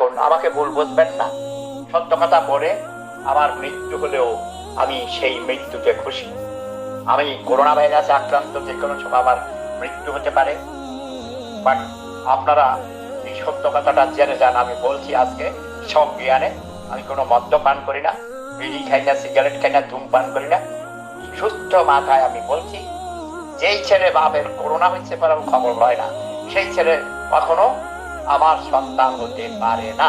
থাকুন আমাকে ভুল বুঝবেন না। সত্য কথা বলে আমার মৃত্যু হলেও আমি সেই মৃত্যুতে খুশি। আমি করোনা ভাইরাসে আক্রান্ত যে কোনো সময় আমার মৃত্যু হতে পারে। বাট আপনারা এই সত্য কথাটা জেনে যান, আমি বলছি আজকে সব জ্ঞানে আমি কোনো মদ্যপান করি না, বিড়ি খাই না, সিগারেট খাই না ধূমপান করি না। সুস্থ মাথায় আমি বলছি, যেই ছেলে বাপের করোনা হয়েছে পরে খবর হয় না, সেই ছেলে কখনো আমার সন্তান হতে পারে না।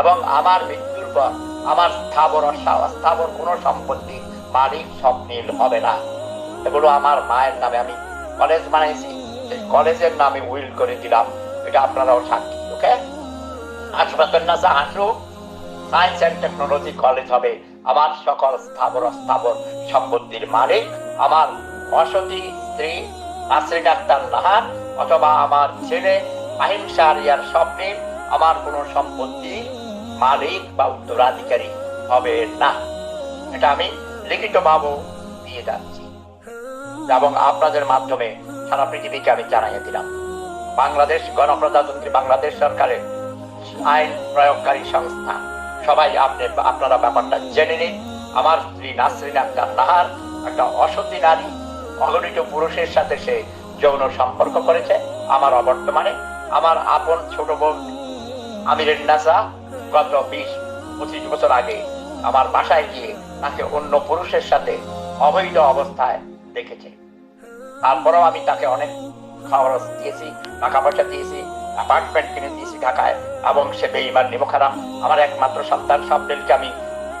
এবং আমার মৃত্যুর পর আমার স্থাবর অস্থাবর কোনো সম্পত্তি মালিক স্বপ্নীল হবে না। এগুলো আমার মায়ের নামে আমি কলেজ বানাইছি। সেই কলেজের নামে উইল করে দিলাম। এটা আপনারাও সাক্ষী, ওকে? হাসপাতাল না সায়েন্স অ্যান্ড টেকনোলজি কলেজ হবে। আমার সকল স্থাবর অস্থাবর সম্পত্তির মালিক আমার অসতী স্ত্রী নাসরিন আক্তার নাহার অথবা আমার ছেলে আহিম শাহরিয়ার স্বপ্নের আমার কোনো সম্পত্তি মালিক বা উত্তরাধিকারী হবে না। এটা আমি লিখিত ভাবে দিয়ে যাচ্ছি। এবং আপনাদের মাধ্যমে সারা পৃথিবীকে আমি জানাইয়ে দিলাম। বাংলাদেশ গণপ্রজাতন্ত্রী বাংলাদেশ সরকারের আইন প্রয়োগকারী সংস্থা। সবাই আপনি, আপনারা ব্যাপারটা জেনে নিন। আমার স্ত্রী নাসরিন আক্তার নাহার একটা অসতী নারী, অগণিত পুরুষের সাথে সে যৌন সম্পর্ক করেছে। আমার অবর্তমানে আমার আপন ছোট বোন আমিরের নাসা গত বিশ, পঁচিশ বছর আগে আমার বাসায় গিয়ে তাকে অন্য পুরুষের সাথে অবৈধ অবস্থায় দেখেছে। তারপরেও আমি তাকে অনেক খরচ দিয়েছি, টাকা পয়সা দিয়েছি অ্যাপার্টমেন্ট কিনে দিয়েছি ঢাকায়, এবং সে বেইমান নিমখারাম। আমার একমাত্র সন্তান স্বপ্নেলকে আমি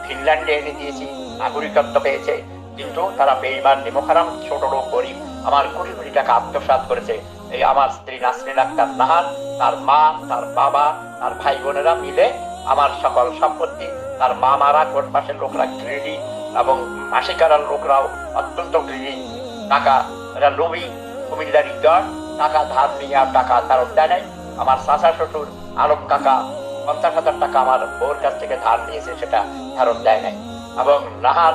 ফিনল্যান্ডে এনে দিয়েছি, নাগরিকত্ব পেয়েছে। কিন্তু তারা বেইমান নিমখারাম, ছোট লোক, গরিব আমার কোটি কোটি টাকা আত্মসাৎ করেছে এই আমার স্ত্রী নাসরিন আক্তার নাহার, তার মা, তার বাবা, তার ভাই বোনেরা মিলে আমার সকল সম্পত্তি, তার মা মারা কোন পাশের লোকরা গ্রেডি এবং মাসিকারার লোকরাও অত্যন্ত গ্রেডি টাকা, এরা লোভী কুমিল্লার ইজার টাকা ধার নিয়ে আর টাকা ফেরত দেয় নাই। আমার চাচা শ্বশুর আলম কাকা পঞ্চাশ হাজার টাকা আমার বউর কাছ থেকে ধার নিয়েছে, সেটা ফেরত দেয় নাই। এবং নাহার